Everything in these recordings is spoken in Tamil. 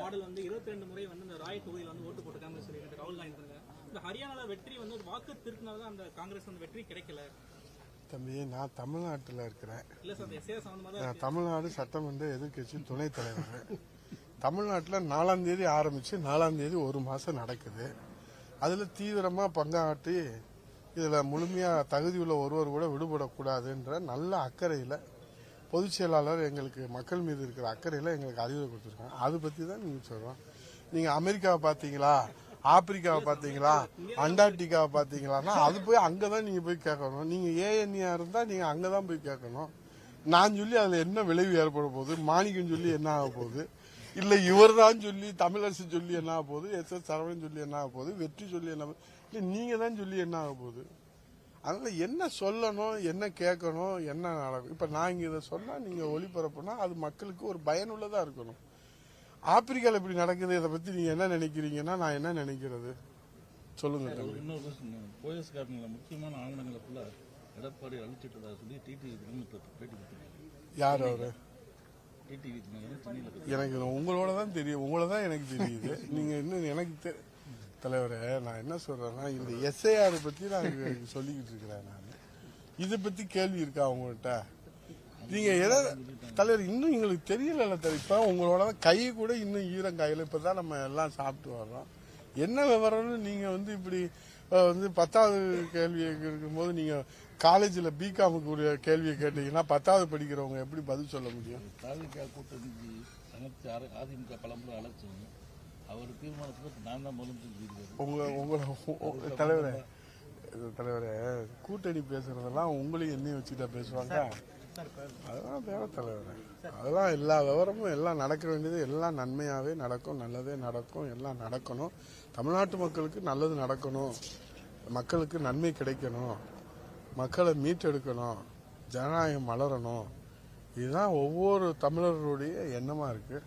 மாடல் வந்து 22 முறை வந்து இந்த ராய் தொகுதியில் வந்து ஓட்டு போட்டுருக்காங்க சொல்லி ராகுல் காந்தி இந்த ஹரியானால வெற்றி வந்து ஒரு வாக்கு திருத்தினால தான் அந்த காங்கிரஸ் வந்து வெற்றி கிடைக்கல. தம்பி நான் தமிழ்நாட்டில் இருக்கிறேன். இல்ல சார் எஸ்ஏ சம்பந்தமா தான் நான் தமிழ்நாடு சட்டமன்ற எதிர்க்கட்சி துணைத் தலைவர். தமிழ்நாட்டில் நாலாம் தேதி ஆரம்பிச்சு நாலாம் தேதி ஒரு மாசம் நடக்குது. அதுல தீவிரமா பங்காற்றி இதுல முழுமையா தகுதி உள்ள ஒருவர் கூட விடுபடக்கூடாதுன்ற நல்ல அக்கறையில பொதுச் செயலாளர் எங்களுக்கு மக்கள் மீது இருக்கிற அக்கறையில் எங்களுக்கு அறிவுரை கொடுத்துருக்காங்க. அதை பற்றி தான் நீங்கள் சொல்கிறோம் நீங்கள் அமெரிக்காவை பார்த்தீங்களா? ஆப்பிரிக்காவை பார்த்தீங்களா? அண்டார்டிகாவை பார்த்தீங்களான்னா அது போய் அங்கே தான் நீங்கள் போய் கேட்கணும். நீங்கள் நீங்க இருந்தால் நீங்கள் அங்கே தான் போய் கேட்கணும். நான் சொல்லி அதில் என்ன விளைவு ஏற்பட போகுது? மாணிக்கம் சொல்லி என்ன ஆக போகுது? இல்லை இவர் தான் சொல்லி தமிழரசு சொல்லி என்ன ஆக போகுது? எஸ் எஸ் சரவணன் சொல்லி என்ன ஆக போகுது? வெற்றி சொல்லி என்ன இல்லை நீங்கள் தான் சொல்லி என்ன ஆக போகுது? அதனால என்ன சொல்லணும் என்ன கேட்கணும் என்ன நடக்கும்? இப்ப நான் இங்க இதை சொன்னா நீங்க ஒளிபரப்புனா அது மக்களுக்கு ஒரு பயனுள்ளதா இருக்கணும். ஆப்பிரிக்கால இப்படி நடக்குது இதை பத்தி நீங்க என்ன நினைக்கிறீங்கன்னா நான் என்ன நினைக்கிறது? சொல்லுங்க இன்னொரு போயஸ்காரங்கள முக்கியமான ஆவணங்களை எடப்பாடி அழிச்சிட்டதா சொல்லி டிடிவி பேட்டி யார் அவரு? எனக்கு உங்களோட தான் தெரியும். உங்களை தான் எனக்கு தெரியுது. நீங்க இன்னும் எனக்கு தெ- தலைவரே நான் என்ன சொல்றேன்னா இந்த எஸ்ஐஆர் பத்தி நான் சொல்லிக்கிட்டு இருக்கிறேன் நான். இதை பத்தி கேள்வி இருக்கா உங்கள்கிட்ட நீங்க எதை தலைவர் இன்னும் எங்களுக்கு தெரியல இப்ப உங்களோட கை கூட இன்னும் ஈரம் கையில இப்பதான் நம்ம எல்லாம் சாப்பிட்டு வர்றோம். என்ன விவரம்னு நீங்க வந்து இப்படி வந்து பத்தாவது கேள்வி இருக்கும்போது நீங்க காலேஜில் பிகாமுக்கு உரிய கேள்வியை கேட்டீங்கன்னா பத்தாவது படிக்கிறவங்க எப்படி பதில் சொல்ல முடியும்? தாவிக்கா கூட்டணிக்கு அதிமுக பலமுறை அழைச்சோம் அவர் தீர்மானத்துக்கு நான் தான் உங்களை உ- தலைவரே தலைவரே கூட்டணி பேசுறதெல்லாம் உங்களையும் என்னையும் வச்சுட்டா பேசுவாங்க? அதெல்லாம் தேவை தலைவரே. அதெல்லாம் எல்லா விவரமும் எல்லாம் நடக்க வேண்டியது எல்லாம் நன்மையாவே நடக்கும் நல்லதே நடக்கும் எல்லாம் நடக்கணும். தமிழ்நாட்டு மக்களுக்கு நல்லது நடக்கணும். மக்களுக்கு நன்மை கிடைக்கணும். மக்களை மீட்டெடுக்கணும். ஜனநாயகம் மலரணும். இதுதான் ஒவ்வொரு தமிழர்களுடைய எண்ணமா இருக்கு.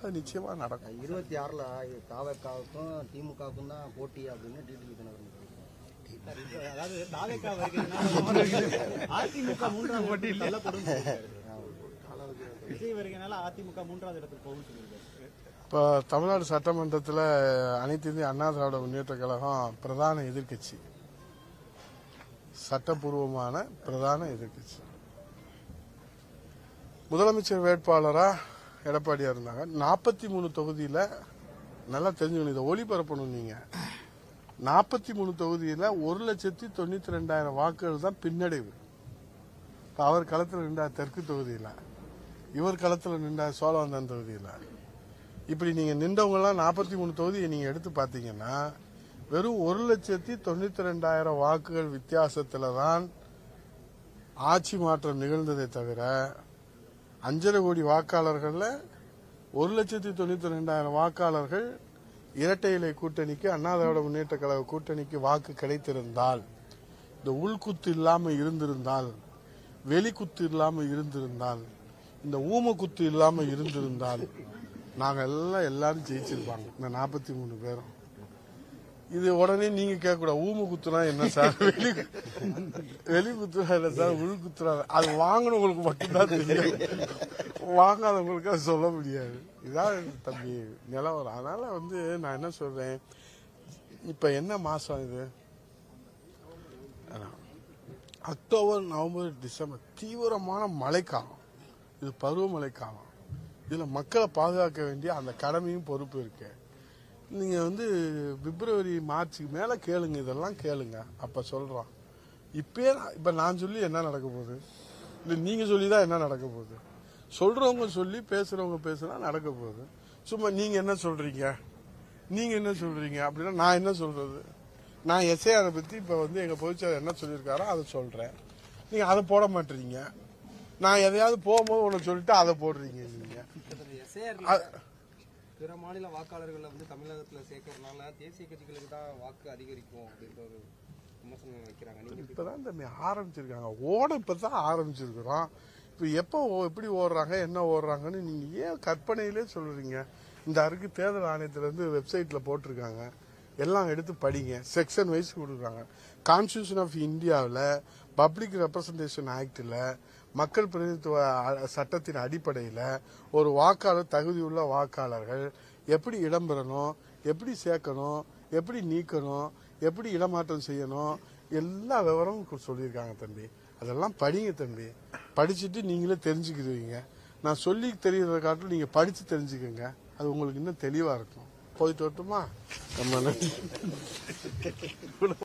அது நிச்சயமா நடக்கும். இருபத்தி ஆறுல தாவக்காவுக்கும் திமுகவுக்கும் தான் போட்டி அப்படின்னு டிடிவி தினகரன் சொல்லியிருக்காரு. அதாவது தாவேக்கா வருகிறதுனால அதிமுக மூன்றாவது இடத்துக்கு தள்ளப்படும் சொல்லியிருக்காரு. விஜய் வருகிறனால அதிமுக மூன்றாவது இடத்துக்கு போகும் சொல்லியிருக்காரு. இப்போ தமிழ்நாடு சட்டமன்றத்தில் அனைத்து இந்திய அண்ணா திராவிட முன்னேற்ற கழகம் பிரதான எதிர்க்கட்சி. சட்டப்பூர்வமான பிரதான எதிர்க்கட்சி. முதலமைச்சர் வேட்பாளரா எடப்பாடியா இருந்தாங்க. நாற்பத்தி மூணு தொகுதியில நல்லா தெரிஞ்சுக்கணும். இதை ஒளிபரப்பணும் நீங்க. நாற்பத்தி மூணு தொகுதியில ஒரு லட்சத்தி தொண்ணூத்தி ரெண்டாயிரம் வாக்குகள் தான் பின்னடைவு. அவர் களத்தில் நின்றா தெற்கு தொகுதியில. இவர் களத்தில் நின்றா சோழவந்தான் தொகுதியில. இப்படி நீங்க நின்றவங்கலாம் நாற்பத்தி மூணு தொகுதியை நீங்க எடுத்து பார்த்தீங்கன்னா வெறும் ஒரு லட்சத்தி தொண்ணூத்தி ரெண்டாயிரம் வாக்குகள் வித்தியாசத்துல தான் ஆட்சி மாற்றம் நிகழ்ந்ததை தவிர அஞ்சரை கோடி வாக்காளர்களில் ஒரு லட்சத்தி தொண்ணூத்தி ரெண்டாயிரம் வாக்காளர்கள் இரட்டை இலை கூட்டணிக்கு அண்ணா திராவிட முன்னேற்ற கழக கூட்டணிக்கு வாக்கு கிடைத்திருந்தால் இந்த உள்குத்து இல்லாமல் இருந்திருந்தால் வெளிக்குத்து இல்லாமல் இருந்திருந்தால் இந்த ஊமக்குத்து இல்லாமல் இருந்திருந்தால் நாங்கள் எல்லாம் எல்லாரும் ஜெயிச்சிருப்பாங்க. இந்த நாற்பத்தி மூணு பேரும். இது உடனே நீங்க கேட்க கூடாது ஊம குத்துனா என்ன சார்? வெளி வெளி குத்துனா என்ன சார்? உள் குத்துனா அது வாங்கினவங்களுக்கு மட்டும்தான் தெரியும். வாங்காதவங்களுக்கு அது சொல்ல முடியாது. இதான் தம்பி நிலவரம். அதனால வந்து நான் என்ன சொல்றேன்? இப்ப என்ன மாசம் இது. October November December. தீவிரமான மழைக்காலம். இது பருவமழை காலம் இதுல மக்களை பாதுகாக்க வேண்டிய அந்த கடமையும் பொறுப்பு இருக்கு. நீங்க வந்து பிப்ரவரி மார்ச்சுக்கு மேல கேளுங்க இதெல்லாம் கேளுங்க. அப்ப சொல்றோம். இப்பயே நான்- இப்ப நான் சொல்லி என்ன நடக்க போகுது? இல்ல நீங்க சொல்லி தான் என்ன நடக்க போகுது? சொல்றவங்க சொல்லி பேசுறவங்க பேசுனா நடக்க போகுது. சும்மா நீங்க என்ன சொல்றீங்க? நீங்க என்ன சொல்றீங்க? அப்படின்னா நான் என்ன சொல்றது? நான் எஸ்ஐஆரை பத்தி இப்ப வந்து எங்க பொதுச்செயலர் என்ன சொல்லியிருக்காரோ அதை சொல்றேன். நீங்க அதை போட மாட்டீங்க. நான் எதையாவது போகும்போது உனக்கு சொல்லிட்டு அதை போடுறீங்க நீங்க. அ- பிற மாநில வாக்காளர்களை வந்து தமிழகத்தில் சேர்க்கறதுனால தேசிய கட்சிகளுக்கு தான் வாக்கு அதிகரிக்கும் அப்படின்ற ஒரு விமர்சனம் வைக்கிறாங்க. இப்பதான் தம்பி ஆரம்பிச்சிருக்காங்க. ஓட இப்பதான் ஆரம்பிச்சிருக்கிறோம். இப்போ எப்போ ஓ- எப்படி ஓடுறாங்க என்ன ஓடுறாங்கன்னு நீங்க ஏன் கற்பனையிலே சொல்றீங்க? இந்த அருக்கு தேர்தல் ஆணையத்துல இருந்து வெப்சைட்ல போட்டிருக்காங்க. எல்லாம் எடுத்து படிங்க. செக்ஷன் வைஸ் கொடுக்குறாங்க. கான்ஸ்டியூஷன் ஆஃப் இந்தியாவில் பப்ளிக் ரெப்ரசன்டேஷன் ஆக்டில் மக்கள் பிரதிநிதித்துவ சட்டத்தின் அடிப்படையில் ஒரு வாக்காளர் தகுதியுள்ள வாக்காளர்கள் எப்படி இடம்பெறணும் எப்படி சேர்க்கணும் எப்படி நீக்கணும் எப்படி இடமாற்றம் செய்யணும் எல்லா விவரமும் சொல்லியிருக்காங்க தம்பி. அதெல்லாம் படிங்க தம்பி. படிச்சுட்டு நீங்களே தெரிஞ்சுக்கிடுவீங்க. நான் சொல்லி தெரியறத காட்டிலும் நீங்கள் படித்து தெரிஞ்சுக்கோங்க. அது உங்களுக்கு இன்னும் தெளிவாக இருக்கும். போயிட்டு வரட்டுமா? ரொம்ப நன்றி.